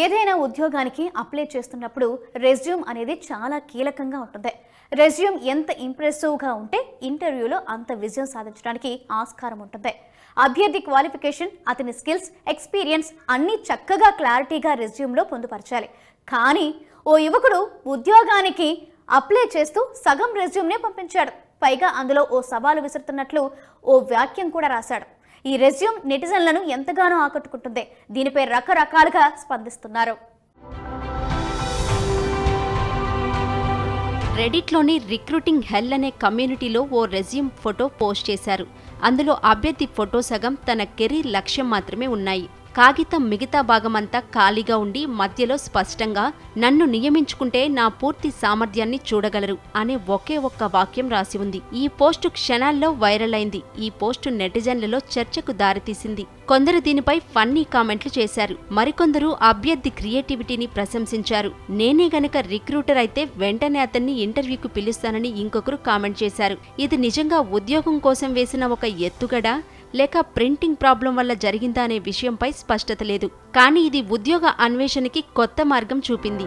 ఏదైనా ఉద్యోగానికి అప్లై చేస్తున్నప్పుడు రెజ్యూమ్ అనేది చాలా కీలకంగా ఉంటుంది. రెజ్యూమ్ ఎంత ఇంప్రెసివ్గా ఉంటే ఇంటర్వ్యూలో అంత విజయం సాధించడానికి ఆస్కారం ఉంటుంది. అభ్యర్థి క్వాలిఫికేషన్ అతని స్కిల్స్ ఎక్స్పీరియన్స్ అన్నీ చక్కగా క్లారిటీగా రెజ్యూమ్లో పొందుపరచాలి. కానీ ఓ యువకుడు ఉద్యోగానికి అప్లై చేస్తూ సగం రెజ్యూమ్నే పంపించాడు. పైగా అందులో ఓ సవాలు విసురుతున్నట్లు ఓ వాక్యం కూడా రాశాడు. ఈ రెజ్యూమ్ నెటిజన్లను ఎంతగానో ఆకట్టుకుంటుంది. దీనిపై రకరకాలుగా స్పందిస్తున్నారు. రెడిట్లోని రిక్రూటింగ్ హెల్ అనే కమ్యూనిటీలో ఓ రెజ్యూమ్ ఫోటో పోస్ట్ చేశారు. అందులో అభ్యర్థి ఫోటో సగం తన కెరీర్ లక్ష్యం మాత్రమే ఉన్నాయి. కాగితం మిగతా భాగమంతా ఖాళీగా ఉండి మధ్యలో స్పష్టంగా నన్ను నియమించుకుంటే నా పూర్తి సామర్థ్యాన్ని చూడగలరు అనే ఒకే ఒక్క వాక్యం రాసి ఉంది. ఈ పోస్టు క్షణాల్లో వైరల్ అయింది. ఈ పోస్టు నెటిజన్లలో చర్చకు దారితీసింది. కొందరు దీనిపై ఫన్నీ కామెంట్లు చేశారు. మరికొందరు అభ్యర్థి క్రియేటివిటీని ప్రశంసించారు. నేనే గనక రిక్రూటర్ అయితే వెంటనే అతన్ని ఇంటర్వ్యూకు పిలుస్తానని ఇంకొకరు కామెంట్ చేశారు. ఇది నిజంగా ఉద్యోగం కోసం వేసిన ఒక ఎత్తుగడ? లేక ప్రింటింగ్ ప్రాబ్లం వల్ల జరిగిందా అనే విషయంపై స్పష్టత లేదు. కానీ ఇది ఉద్యోగ అన్వేషణకి కొత్త మార్గం చూపింది.